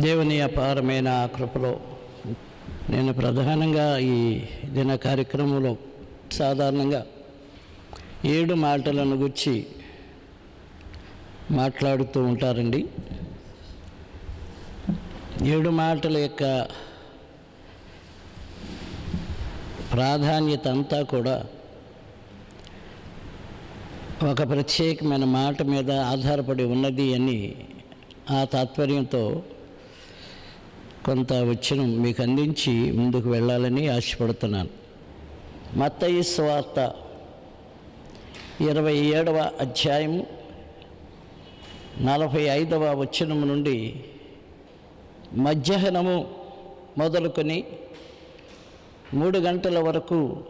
దేవుని అపారమైన కృపలో నేను ప్రధానంగా ఈ దిన కార్యక్రమంలో సాధారణంగా ఏడు మాటలను గుర్చి మాట్లాడుతూ ఉంటారండి. ఏడు మాటల యొక్క ప్రాధాన్యత అంతా కూడా ఒక ప్రత్యేకమైన మాట మీద ఆధారపడి ఉన్నది అని ఆ తాత్పర్యంతో కొంత వచ్చిన మీకు అందించి ముందుకు వెళ్ళాలని ఆశపడుతున్నాను. మత్తయి స్వార్త ఇరవై ఏడవ అధ్యాయము నలభై ఐదవ వచనం నుండి మధ్యాహ్నము మొదలుకొని మూడు గంటల వరకు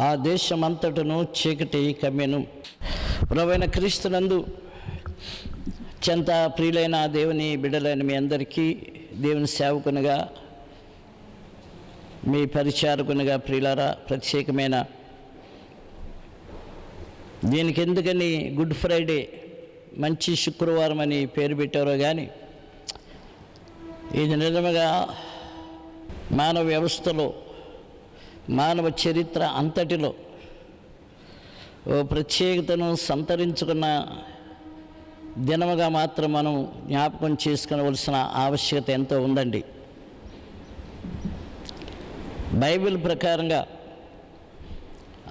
ఆ దేశమంతటను చీకటి కమ్మెను. ప్రవైన క్రీస్తునందు చెంత ప్రియులైన దేవుని బిడలైన మీ అందరికీ దేవుని సేవకునిగా మీ పరిచారకునిగా ప్రియులారా ప్రత్యేకమైన దీనికి ఎందుకని గుడ్ ఫ్రైడే మంచి శుక్రవారం అని పేరు పెట్టారో కానీ ఇది నిజంగా మానవ వ్యవస్థలో మానవ చరిత్ర అంతటిలో ఓ ప్రత్యేకతను సంతరించుకున్న దినముగా మాత్రం మనం జ్ఞాపకం చేసుకోవలసిన ఆవశ్యకత ఎంతో ఉందండి. బైబిల్ ప్రకారంగా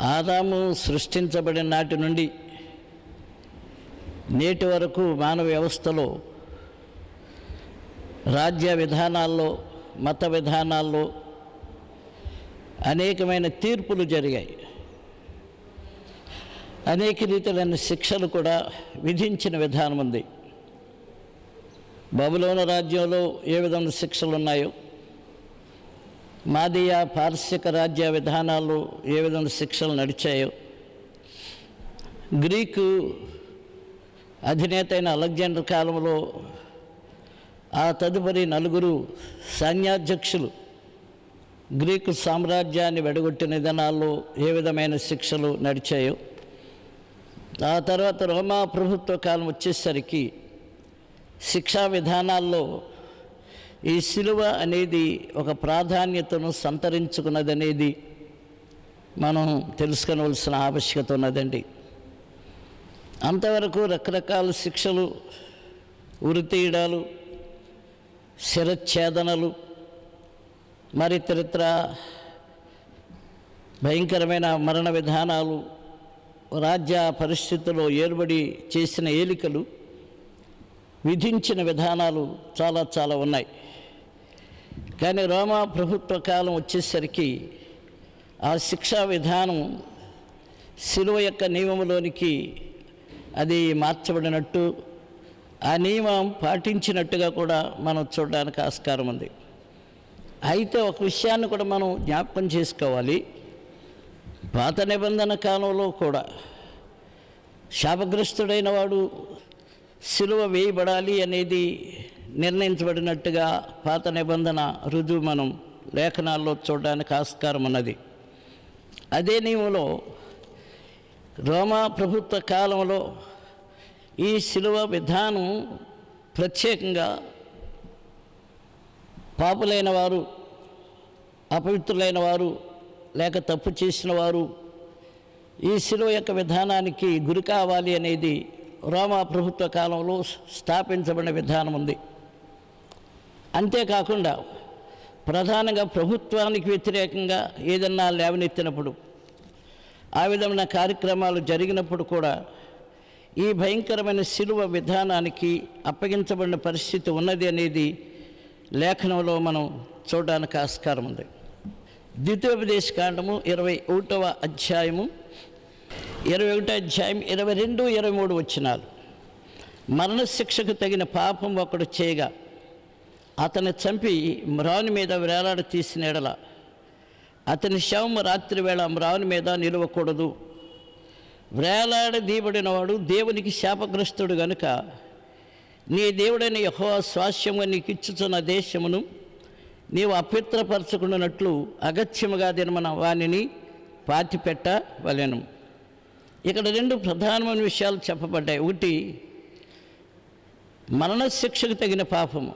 ఆదాము సృష్టించబడిన నాటి నుండి నేటి వరకు మానవ వ్యవస్థలో రాజ్య విధానాల్లో మత విధానాల్లో అనేకమైన తీర్పులు జరిగాయి. అనేక రీతిలైన శిక్షలు కూడా విధించిన విధానం ఉంది. బబులోన రాజ్యంలో ఏ విధమైన శిక్షలు ఉన్నాయో మాదియా పార్శిక రాజ్య విధానాలు ఏ విధమైన శిక్షలు నడిచాయో గ్రీకు అధినేత అయిన అలెగ్జాండర్ కాలంలో ఆ తదుపరి నలుగురు సైన్యాధ్యక్షులు గ్రీకు సామ్రాజ్యాన్ని వెడగొట్టిన విధానాల్లో ఏ విధమైన శిక్షలు నడిచాయో ఆ తర్వాత రోమా ప్రభుత్వ కాలం వచ్చేసరికి శిక్షా విధానాల్లో ఈ సిలువ అనేది ఒక ప్రాధాన్యతను సంతరించుకున్నదనేది మనం తెలుసుకోవలసిన ఆవశ్యకత ఉన్నదండి. అంతవరకు రకరకాల శిక్షలు ఉరితీయడాలు శిరచ్ఛేదనలు మరి తరిత్ర భయంకరమైన మరణ విధానాలు రాజ్య పరిస్థితుల్లో ఏర్పడి చేసిన ఏలికలు విధించిన విధానాలు చాలా చాలా ఉన్నాయి. కానీ రోమా ప్రభుత్వ కాలం వచ్చేసరికి ఆ శిక్షా విధానం శిలువ యొక్క నియమంలోనికి అది మార్చబడినట్టు ఆ నియమం పాటించినట్టుగా కూడా మనం చూడడానికి ఆస్కారం ఉంది. అయితే ఒక విషయాన్ని కూడా మనం జ్ఞాపకం చేసుకోవాలి. పాత నిబంధన కాలంలో కూడా శాపగ్రస్తుడైన వాడు సిలువ వేయబడాలి అనేది నిర్ణయించబడినట్టుగా పాత నిబంధన రుజువు మనం లేఖనాల్లో చూడడానికి ఆస్కారం ఉన్నది. అదే నియమంలో రోమా ప్రభుత్వ కాలంలో ఈ శిలువ విధానం ప్రత్యేకంగా పాపులైన వారు అపవిత్రులైన వారు లేక తప్పు చేసిన వారు ఈ శిలువ యొక్క విధానానికి గురి కావాలి అనేది రోమా ప్రభుత్వ కాలంలో స్థాపించబడిన విధానం ఉంది. అంతేకాకుండా ప్రధానంగా ప్రభుత్వానికి వ్యతిరేకంగా ఏదన్నా లేవనెత్తినప్పుడు ఆ విధమైన కార్యక్రమాలు జరిగినప్పుడు కూడా ఈ భయంకరమైన శిలువ విధానానికి అప్పగించబడిన పరిస్థితి ఉన్నది అనేది లేఖనంలో మనం చూడడానికి ఆస్కారం ఉంది. ద్వితీయోపదేశ కాండము ఇరవై ఒకటవ అధ్యాయము ఇరవై ఒకటో అధ్యాయం ఇరవై రెండు ఇరవై మూడు వచ్చినారు మరణశిక్షకు తగిన పాపం ఒకడు చేయగా అతన్ని చంపి మ్రాని మీద వేలాడ తీసిన ఎడల అతని శవం రాత్రి వేళ మ్రాని మీద నిలవకూడదు. వేలాడ దీబడినవాడు దేవునికి శాపగ్రస్తుడు గనుక నీ దేవుడైన యహో స్వాస్యము నీకు ఇచ్చుచున్న దేశమును నీవు అపిత్రపరచుకున్నట్లు అగత్యముగా దినమన వానిని పాతిపెట్టవలెను ఇక్కడ రెండు ప్రధానమైన విషయాలు చెప్పబడ్డాయి. ఒకటి మరణశిక్షకు తగిన పాపము.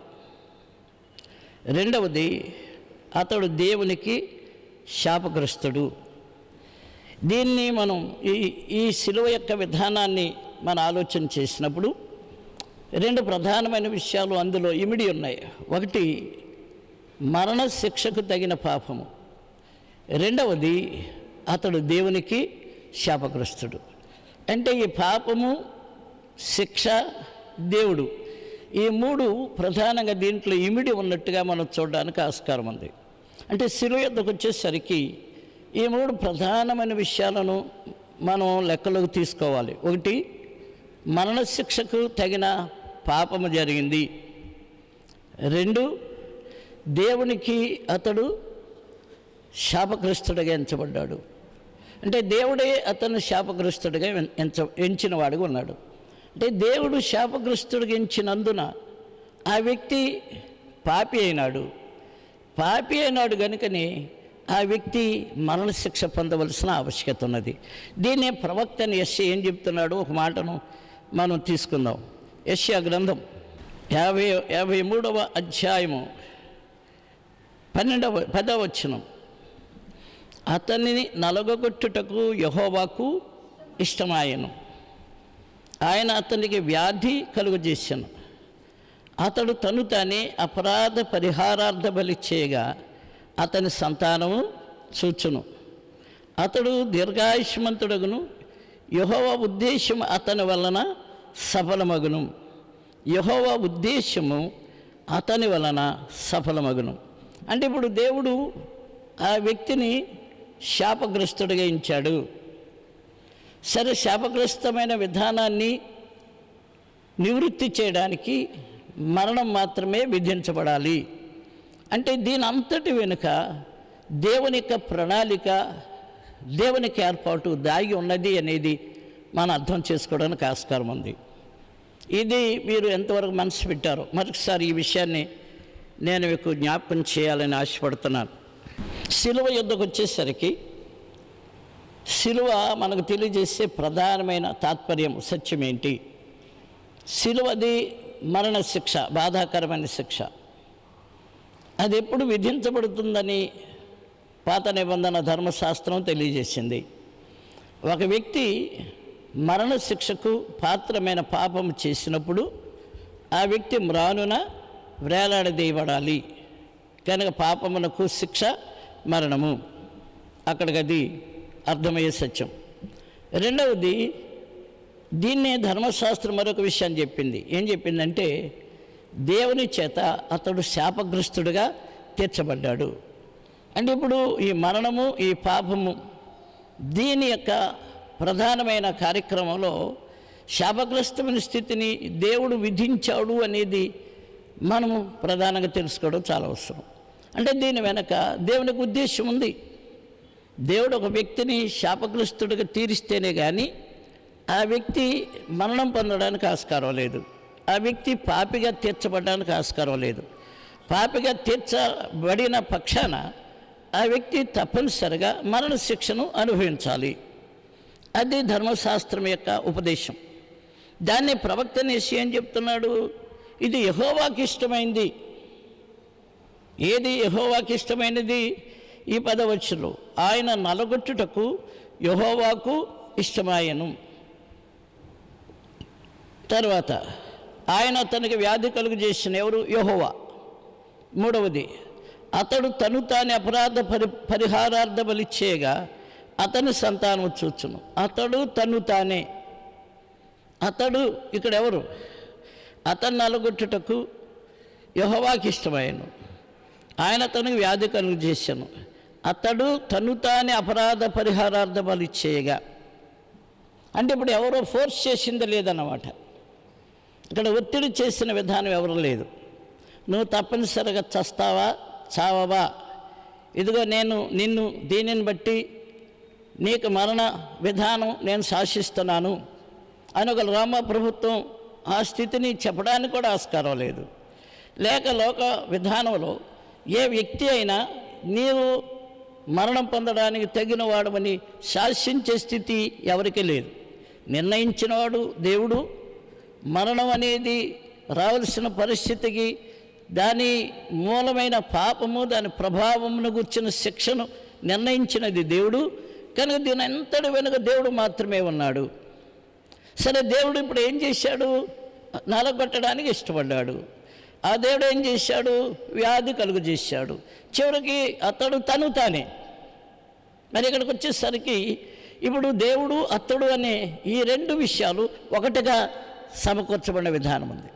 రెండవది అతడు దేవునికి శాపగ్రస్తుడు. దీన్ని మనం ఈ ఈ శిలువ యొక్క విధానాన్ని మనం ఆలోచన చేసినప్పుడు రెండు ప్రధానమైన విషయాలు అందులో ఇమిడి ఉన్నాయి. ఒకటి మరణ శిక్షకు తగిన పాపము. రెండవది అతడు దేవునికి శాపగ్రస్తుడు. అంటే ఈ పాపము శిక్ష దేవుడు. ఈ మూడు ప్రధానంగా దీంట్లో ఇమిడి ఉన్నట్టుగా మనం చూడడానికి ఆస్కారం ఉంది. అంటే శిలువ యొద్దకు వచ్చేసరికి ఈ మూడు ప్రధానమైన విషయాలను మనం లెక్కలోకి తీసుకోవాలి. ఒకటి మరణశిక్షకు తగిన పాపము జరిగింది. రెండు దేవునికి అతడు శాపగ్రస్తుడిగా ఎంచబడ్డాడు. అంటే దేవుడే అతను శాపగ్రస్తుడిగా ఎంచ ఎంచిన వాడుగా ఉన్నాడు. అంటే దేవుడు శాపగ్రస్తుడిగా ఎంచినందున ఆ వ్యక్తి పాపి అయినాడు. పాపి అయినాడు కనుకనే ఆ వ్యక్తి మరణశిక్ష పొందవలసిన ఆవశ్యకత ఉన్నది. దీన్నే ప్రవక్తని యశ్య ఏం చెప్తున్నాడు? ఒక మాటను మనం తీసుకుందాం. యశ్య గ్రంథం యాభై యాభై మూడవ అధ్యాయము పన్నెండవ పదవ వచనం అతనిని నలగొట్టుటకు యహోవాకు ఇష్టమాయను. ఆయన అతనికి వ్యాధి కలుగజేశాను అతడు తను తానే అపరాధ పరిహారార్థ బలి చేయగా అతని సంతానము చూచును. అతడు దీర్ఘాయుష్మంతుడగును. యహోవ ఉద్దేశం అతని వలన సఫలమగును. యహోవ ఉద్దేశము అతని వలన సఫలమగును. అంటే ఇప్పుడు దేవుడు ఆ వ్యక్తిని శాపగ్రస్తుడిగా ఇచ్చాడు సరే శాపగ్రస్తమైన విధానాన్ని నివృత్తి చేయడానికి మరణం మాత్రమే విధించబడాలి. అంటే దీని అంతటి వెనుక దేవుని యొక్క ప్రణాళిక దేవునికి ఏర్పాటు దాగి ఉన్నది అనేది మనం అర్థం చేసుకోవడానికి ఆస్కారం ఉంది. ఇది మీరు ఎంతవరకు మనసు పెట్టారో మరొకసారి ఈ విషయాన్ని నేను మీకు జ్ఞాపకం చేయాలని ఆశపడుతున్నాను. శిలువ యుద్ధకు వచ్చేసరికి శిలువ మనకు తెలియజేసే ప్రధానమైన తాత్పర్యం సత్యం ఏంటి? శిలువది మరణ శిక్ష బాధాకరమైన శిక్ష. అది ఎప్పుడు విధించబడుతుందని పాత నిబంధన ధర్మశాస్త్రం తెలియజేసింది. ఒక వ్యక్తి మరణ శిక్షకు పాత్రమైన పాపం చేసినప్పుడు ఆ వ్యక్తి మ్రానున వేలాడదీయబడాలి కనుక పాపమునకు శిక్ష మరణము. అక్కడికి అది అర్థమయ్యే సత్యం. రెండవది దీన్నే ధర్మశాస్త్రం మరొక విషయాన్ని చెప్పింది. ఏం చెప్పిందంటే దేవుని చేత అతడు శాపగ్రస్తుడుగా తీర్చబడ్డాడు. అంటే ఇప్పుడు ఈ మరణము ఈ పాపము దీని యొక్క ప్రధానమైన కార్యక్రమంలో శాపగ్రస్తమైన స్థితిని దేవుడు విధించాడు అనేది మనము ప్రధానంగా తెలుసుకోవడం చాలా అవసరం. అంటే దీని వెనక దేవునికి ఉద్దేశం ఉంది. దేవుడు ఒక వ్యక్తిని శాపగ్రస్తుడిగా తీరిస్తేనే కానీ ఆ వ్యక్తి మరణం పొందడానికి ఆస్కారం లేదు. ఆ వ్యక్తి పాపిగా తీర్చబడడానికి ఆస్కారం లేదు. పాపిగా తీర్చబడిన పక్షాన ఆ వ్యక్తి తప్పనిసరిగా మరణ శిక్షను అనుభవించాలి. అది ధర్మశాస్త్రం యొక్క ఉపదేశం. దాన్ని ప్రవక్త నేసి ఏం చెప్తున్నాడు? ఇది యహోవాకి ఇష్టమైంది. ఏది యహోవాకి ఇష్టమైనది? ఈ పదవచ్చులు ఆయన నలగొట్టుటకు యహోవాకు ఇష్టమాయను. తర్వాత ఆయన తనకి వ్యాధి కలుగు చేసిన ఎవరు? యహోవా. మూడవది అతడు తను తాని అపరాధ పరి పరిహారార్థ బలి చేయగా అతని సంతానం చూచును. అతడు తను తానే. అతడు ఇక్కడ ఎవరు అతను నలగొట్టుటకు యహోవాకి ఇష్టమైను ఆయన తనకు వ్యాధి కలుగు చేశాను అతడు తను తానే అపరాధ పరిహారార్థమాలు ఇచ్చేయగా అంటే ఇప్పుడు ఎవరో ఫోర్స్ చేసింది లేదన్నమాట. ఇక్కడ ఒత్తిడి చేసిన విధానం ఎవరు లేదు. నువ్వు తప్పనిసరిగా చస్తావా చావవా? ఇదిగో నేను నిన్ను దీనిని బట్టి నీకు మరణ విధానం నేను శాసిస్తున్నాను. అని ఒక రామ ప్రభుత్వం ఆ స్థితిని చెప్పడానికి కూడా ఆస్కారం లేదు. లేక లోక విధానంలో ఏ వ్యక్తి అయినా నీవు మరణం పొందడానికి తగిన వాడమని శాసించే స్థితి ఎవరికీ లేదు. నిర్ణయించినవాడు దేవుడు. మరణం అనేది రావలసిన పరిస్థితికి దాని మూలమైన పాపము దాని ప్రభావమును గుర్చిన శిక్షను నిర్ణయించినది దేవుడు. కనుక దీని అంతటి వెనుక దేవుడు మాత్రమే ఉన్నాడు. సరే దేవుడు ఇప్పుడు ఏం చేశాడు? నలగొట్టడానికి ఇష్టపడ్డాడు. ఆ దేవుడు ఏం చేశాడు? వ్యాధి కలుగు చేశాడు. చివరికి అతడు తను తానే. మరి ఇక్కడికి వచ్చేసరికి ఇప్పుడు దేవుడు అతడు అనే ఈ రెండు విషయాలు ఒకటిగా సమకూర్చబడిన విధానం ఉంది.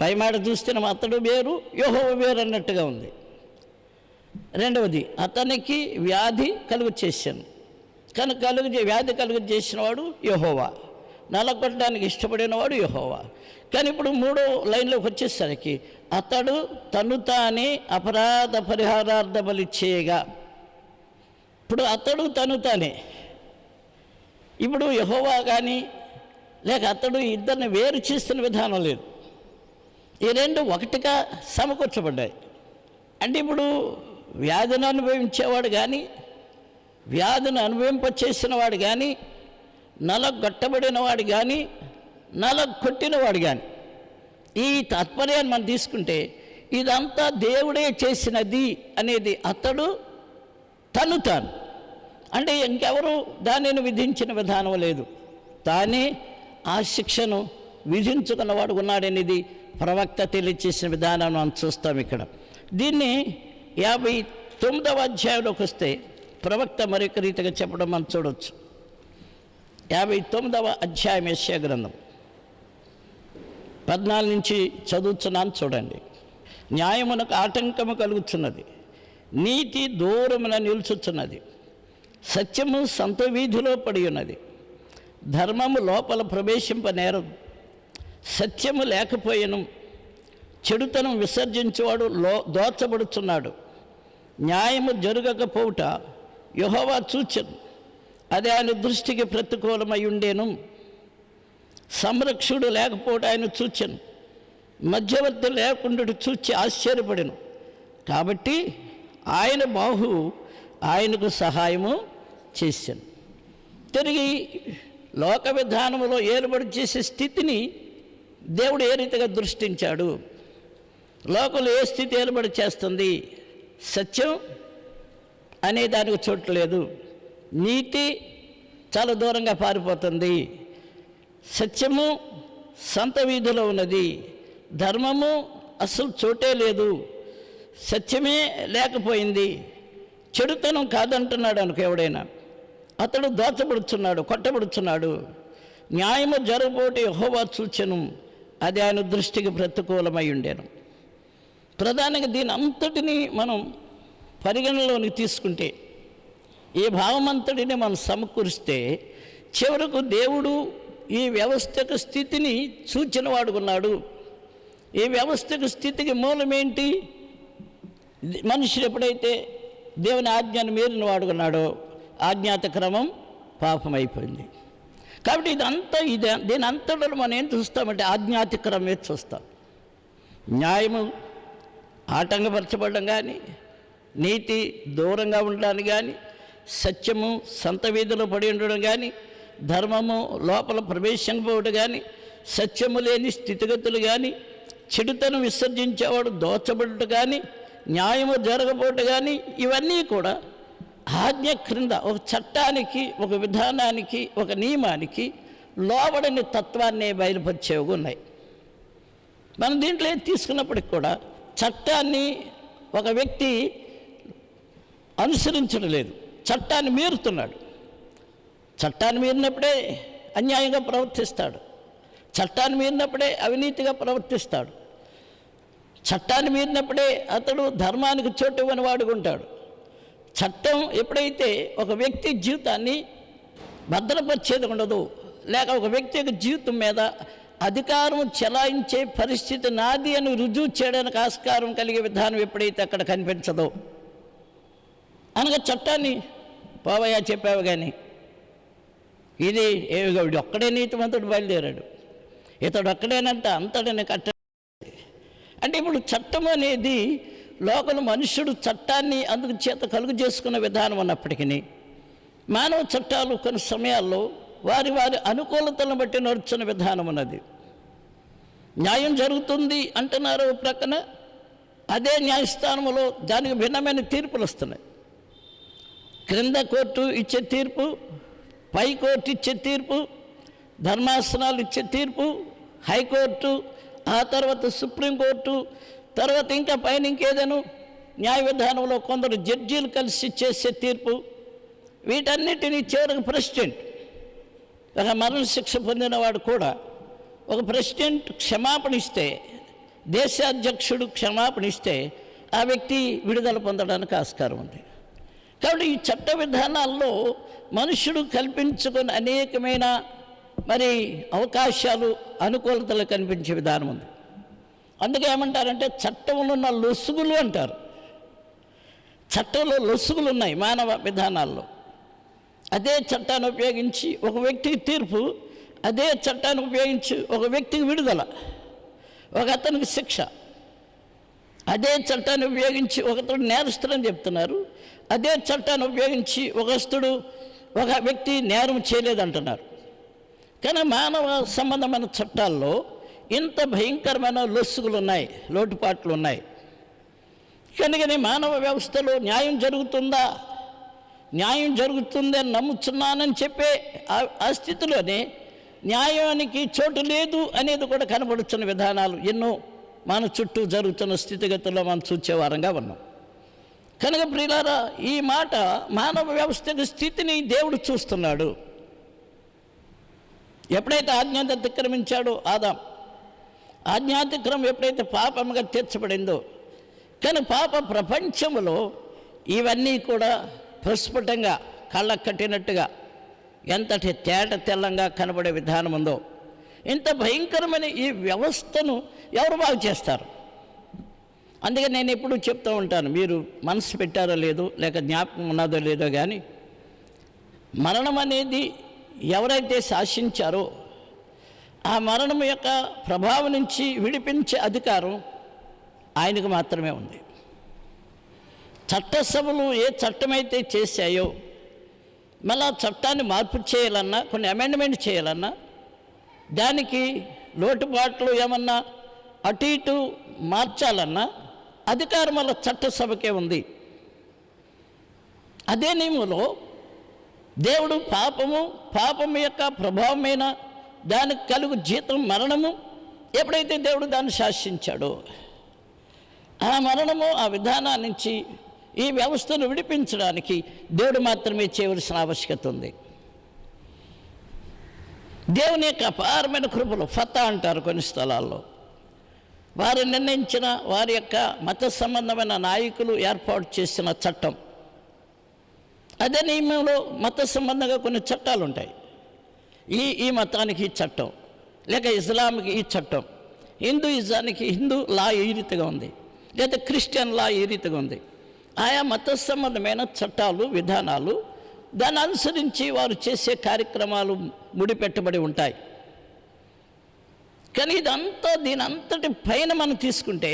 పైమాట చూస్తే అతడు వేరు యోహో వేరు అన్నట్టుగా ఉంది. రెండవది అతనికి వ్యాధి కలుగు చేశాను. కనుక కలుగు వ్యాధి కలుగు చేసినవాడు యహోవా. నలగొట్టడానికి ఇష్టపడినవాడు యహోవా. కానీ ఇప్పుడు మూడో లైన్లోకి వచ్చేసరికి అతడు తను తానే అపరాధ పరిహారార్థ బలి చేయగా ఇప్పుడు అతడు తను తానే. ఇప్పుడు యహోవా కానీ లేక అతడు ఇద్దరిని వేరు చేస్తున్న విధానం లేదు. ఈ రెండు ఒకటిగా సమకూర్చబడ్డాయి. అంటే ఇప్పుడు వ్యాధిని అనుభవించేవాడు కానీ వ్యాధిని అనుభవింపచేసిన వాడు కానీ నలగొట్టబడిన వాడు కానీ నల కొట్టినవాడు కానీ ఈ తాత్పర్యాన్ని మనం తీసుకుంటే ఇదంతా దేవుడే చేసినది అనేది అతడు తను తాను. అంటే ఇంకెవరు దానిని విధించిన విధానం లేదు. తానే ఆ శిక్షను విధించుకున్నవాడు ఉన్నాడనేది ప్రవక్త తెలియచేసిన విధానం మనం చూస్తాం ఇక్కడ. దీన్ని యాభై తొమ్మిదవ అధ్యాయంలోకి వస్తే ప్రవక్త మరొక రీతిగా చెప్పడం మనం చూడవచ్చు యాభై తొమ్మిదవ అధ్యాయం యశ్యా గ్రంథం. పద్నాలుగు నుంచి చదువుతున్నాను చూడండి. న్యాయమునకు ఆటంకము కలుగుతున్నది. నీతి దూరమున నిల్చుచున్నది సత్యము సంత వీధిలో పడి ఉన్నది ధర్మము లోపల ప్రవేశింప నేరం సత్యము లేకపోయిను. చెడుతనం విసర్జించేవాడు లో దోచబడుచున్నాడు. న్యాయము జరగకపోవుట యహోవా చూచను అది ఆయన దృష్టికి ప్రతికూలమై ఉండేను. సంరక్షుడు లేకపోవడం ఆయన చూచాను మధ్యవర్తి లేకుండా చూచి ఆశ్చర్యపడను. కాబట్టి ఆయన బాహు ఆయనకు సహాయము చేశాను. తిరిగి లోక విధానంలో ఏర్పడి చేసే స్థితిని దేవుడు ఏ రీతిగా దృష్టించాడు? లోకంలో ఏ స్థితి ఏర్పడి చేస్తుంది? సత్యం అనే దానికి చోట్లేదు నీతి చాలా దూరంగా పారిపోతుంది. సత్యము సంత వీధిలో ఉన్నది. ధర్మము అసలు చోటే లేదు. సత్యమే లేకపోయింది. చెడుతనం కాదంటున్నాడు అనుకో ఎవడైనా. అతడు దోచబడుచున్నాడు కొట్టబడుచున్నాడు. న్యాయము జరగబోటి హోవా సూచను అది ఆయన దృష్టికి ప్రతికూలమై ఉండేను. ప్రధానంగా దీని అంతటిని మనం పరిగణలోనికి తీసుకుంటే ఈ భావమంతటిని మనం సమకూరిస్తే చివరకు దేవుడు ఈ వ్యవస్థకు స్థితిని సూచన వాడుకున్నాడు ఈ వ్యవస్థకు స్థితికి మూలమేంటి? ఇది మనుషుడు ఎప్పుడైతే దేవుని ఆజ్ఞను మీరిన వాడుకున్నాడో ఆజ్ఞాత క్రమం పాపమైపోయింది. కాబట్టి ఇదంతా ఇది దీని అంతలో మనం ఏం చూస్తామంటే ఆజ్ఞాతిక్రమే చూస్తాం. న్యాయము ఆటంకపరచబడడం కానీ నీతి దూరంగా ఉండడానికి కానీ సత్యము సంత వీధిలో పడి ఉండడం కానీ ధర్మము లోపల ప్రవేశించకపోవడం కానీ సత్యము లేని స్థితిగతులు కానీ చెడుతను విసర్జించేవాడు దోచబడుట కానీ న్యాయము జరగబోట కానీ ఇవన్నీ కూడా ఆజ్ఞ క్రింద ఒక చట్టానికి ఒక విధానానికి ఒక నియమానికి లోబడని తత్వాన్ని బయలుపరిచేవి ఉన్నాయి. మనం దీంట్లో ఏం తీసుకున్నప్పటికి కూడా చట్టాన్ని ఒక వ్యక్తి అనుసరించడం లేదు. చట్టాన్ని మీరుతున్నాడు. చట్టాన్ని మీరినప్పుడే అన్యాయంగా ప్రవర్తిస్తాడు. చట్టాన్ని మీరినప్పుడే అవినీతిగా ప్రవర్తిస్తాడు. చట్టాన్ని మీరినప్పుడే అతడు ధర్మానికి చోటు ఇవ్వని వాడుకుంటాడు చట్టం ఎప్పుడైతే ఒక వ్యక్తి జీవితాన్ని భద్రపరిచేది ఉండదు లేక ఒక వ్యక్తి యొక్క జీవితం మీద అధికారం చెలాయించే పరిస్థితి నాది అని రుజువు చేయడానికి ఆస్కారం కలిగే విధానం ఎప్పుడైతే అక్కడ కనిపించదో అనగా చట్టాన్ని పోవయ్యా చెప్పావు కానీ ఇది ఏ ఒక్కడే నీతిమంతుడు బయలుదేరాడు. ఇతడు ఒక్కడేనంట అంతడని కట్ట అంటే ఇప్పుడు చట్టం అనేది లోకల్ మనుష్యుడు చట్టాన్ని అందుకు చేత కలుగు చేసుకున్న విధానం ఉన్నప్పటికీ మానవ చట్టాలు కొన్ని సమయాల్లో వారి వారి అనుకూలతలను బట్టి నడుచున్న విధానం ఉన్నది. న్యాయం జరుగుతుంది అంటున్నారు ప్రక్కన అదే న్యాయస్థానంలో దానికి భిన్నమైన తీర్పులు వస్తున్నాయి. క్రింద కోర్టు ఇచ్చే తీర్పు పై కోర్టు ఇచ్చే తీర్పు ధర్మాసనాలు ఇచ్చే తీర్పు హైకోర్టు ఆ తర్వాత సుప్రీంకోర్టు తర్వాత ఇంకా పైన ఇంకేదను న్యాయ విధానంలో కొందరు జడ్జీలు కలిసి చేసే తీర్పు వీటన్నిటినీ చివరికి ప్రెసిడెంట్ ఒక మరణశిక్ష పొందినవాడు కూడా ఒక ప్రెసిడెంట్ క్షమాపణ ఇస్తే దేశాధ్యక్షుడు క్షమాపణ ఇస్తే ఆ వ్యక్తి విడుదల పొందడానికి ఆస్కారం ఉంది. కాబట్టి ఈ చట్ట విధానాల్లో మనుషుడు కల్పించుకుని అనేకమైన మరి అవకాశాలు అనుకూలతలు కనిపించే విధానం ఉంది. అందుకే ఏమంటారంటే చట్టంలో ఉన్న లొసుగులు అంటారు. చట్టంలో లొసుగులు ఉన్నాయి మానవ విధానాల్లో. అదే చట్టాన్ని ఉపయోగించి ఒక వ్యక్తికి తీర్పు అదే చట్టాన్ని ఉపయోగించి ఒక వ్యక్తికి విడుదల ఒక అతనికి శిక్ష. అదే చట్టాన్ని ఉపయోగించి ఒకతడు నేరస్తుడని చెప్తున్నారు. అదే చట్టాన్ని ఉపయోగించి ఒకస్తుడు ఒక వ్యక్తి నేరం చేయలేదంటున్నారు. కానీ మానవ సంబంధమైన చట్టాల్లో ఇంత భయంకరమైన లొసుగులు ఉన్నాయి లోటుపాట్లు ఉన్నాయి కనుకనే మానవ వ్యవస్థలో న్యాయం జరుగుతుందా? న్యాయం జరుగుతుంది అని నమ్ముతున్నానని చెప్పే ఆ- ఆ స్థితిలోనే న్యాయానికి చోటు లేదు అనేది కూడా కనబడుతున్న విధానాలు ఎన్నో మన చుట్టూ జరుగుతున్న స్థితిగతుల్లో మనం చూచేవారంగా ఉన్నాం. కనుక ప్రియులారా ఈ మాట మానవ వ్యవస్థ స్థితిని దేవుడు చూస్తున్నాడు. ఎప్పుడైతే ఆజ్ఞాత అతిక్రమించాడో ఆదాం. ఆజ్ఞాతిక్రమం ఎప్పుడైతే పాపముగా తీర్చబడిందో కానీ పాప ప్రపంచంలో ఇవన్నీ కూడా ప్రస్ఫుటంగా కళ్ళకు కట్టినట్టుగా ఎంతటి తేట తెల్లంగా కనబడే విధానం ఉందో ఇంత భయంకరమైన ఈ వ్యవస్థను ఎవరు బాగు చేస్తారు? అందుకే నేను ఎప్పుడు చెప్తూ ఉంటాను మీరు మనసు పెట్టారో లేదో లేక జ్ఞాపకం ఉన్నదో లేదో కానీ మరణం అనేది ఎవరైతే శాసించారో ఆ మరణం యొక్క ప్రభావం నుంచి విడిపించే అధికారం ఆయనకు మాత్రమే ఉంది. చట్టసభలు ఏ చట్టమైతే చేశాయో మళ్ళీ ఆ చట్టాన్ని మార్పు చేయాలన్నా కొన్ని అమెండ్మెంట్ చేయాలన్నా దానికి లోటుపాట్లు ఏమన్నా అటు ఇటు మార్చాలన్నా అధికారం వల్ల చట్టసభకే ఉంది. అదే నియమంలో దేవుడు పాపము పాపం యొక్క ప్రభావమైన దానికి కలుగు జీతం మరణము ఎప్పుడైతే దేవుడు దాన్ని శాసించాడో ఆ మరణము ఆ విధానాన్నించి ఈ వ్యవస్థను విడిపించడానికి దేవుడు మాత్రమే చేయవలసిన ఆవశ్యకత ఉంది. దేవుని యొక్క అపారమైన కృపలు ఫత అంటారు కొన్ని స్థలాల్లో. వారు నిర్ణయించిన వారి యొక్క మత సంబంధమైన నాయకులు ఏర్పాటు చేసిన చట్టం. అదే నియమంలో మత సంబంధంగా కొన్ని చట్టాలు ఉంటాయి. ఈ ఈ మతానికి ఈ చట్టం లేక ఇస్లాంకి ఈ చట్టం హిందూయిజానికి హిందూ లా ఈ రీతిగా ఉంది లేదా క్రిస్టియన్ లా ఈ రీతిగా ఉంది. ఆయా మత సంబంధమైన చట్టాలు విధానాలు దాన్ని అనుసరించి వారు చేసే కార్యక్రమాలు ముడిపెట్టబడి ఉంటాయి. కానీ ఇదంతా దీని అంతటి పైన మనం తీసుకుంటే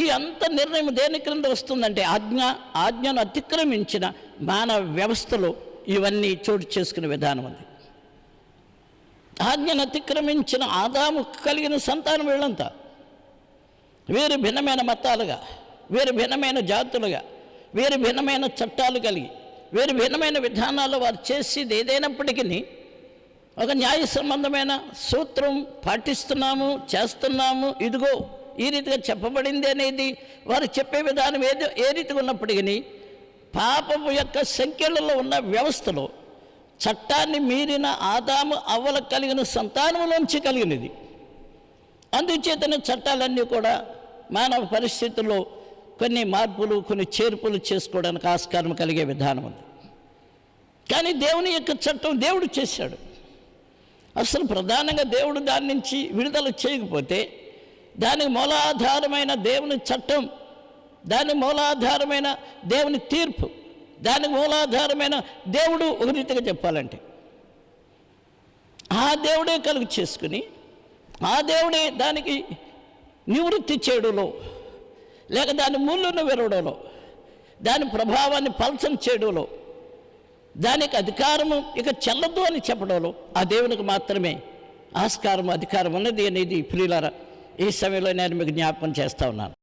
ఈ అంత నిర్ణయం దేని క్రింద వస్తుందంటే ఆజ్ఞ ఆజ్ఞను అతిక్రమించిన మానవ వ్యవస్థలో ఇవన్నీ చోటు చేసుకునే విధానం ఉంది ఆజ్ఞను అతిక్రమించిన ఆదాము కలిగిన సంతానం వీళ్ళంతా. వీరు భిన్నమైన మతాలుగా వీరు భిన్నమైన జాతులుగా వీరు భిన్నమైన చట్టాలు కలిగి వీరు భిన్నమైన విధానాలు వారు చేసేది ఏదైనప్పటికీ ఒక న్యాయ సంబంధమైన సూత్రం పాటిస్తున్నాము చేస్తున్నాము. ఇదిగో ఈ రీతిగా చెప్పబడింది అనేది వారు చెప్పే విధానం ఏదో ఏ రీతిగా ఉన్నప్పటికీ పాపము యొక్క సంఖ్యలలో ఉన్న వ్యవస్థలో చట్టాన్ని మీరిన ఆదాము అవ్వల కలిగిన సంతానంలోంచి కలిగినది. అందుచేతనే చట్టాలన్నీ కూడా మానవ పరిస్థితుల్లో కొన్ని మార్పులు కొన్ని చేర్పులు చేసుకోవడానికి ఆస్కారం కలిగే విధానం ఉంది. కానీ దేవుని యొక్క చట్టం దేవుడు చేశాడు. అసలు ప్రధానంగా దేవుడు దాని నుంచి విడుదల చేయకపోతే దానికి మూలాధారమైన దేవుని చట్టం దాని మూలాధారమైన దేవుని తీర్పు దానికి మూలాధారమైన దేవుడు ఒక రీతిగా చెప్పాలంటే ఆ దేవుడే కలుగు చేసుకుని ఆ దేవుడే దానికి నివృత్తి చేయడంలో లేక దాని ముళ్ళను విరవడంలో దాని ప్రభావాన్ని పలచం చేయడంలో దానికి అధికారము ఇక చెల్లదు అని చెప్పడంలో ఆ దేవునికి మాత్రమే ఆస్కారం అధికారం ఉన్నది అనేది ప్రియులారా ఈ సమయంలో నేను మీకు జ్ఞాపకం చేస్తా ఉన్నాను.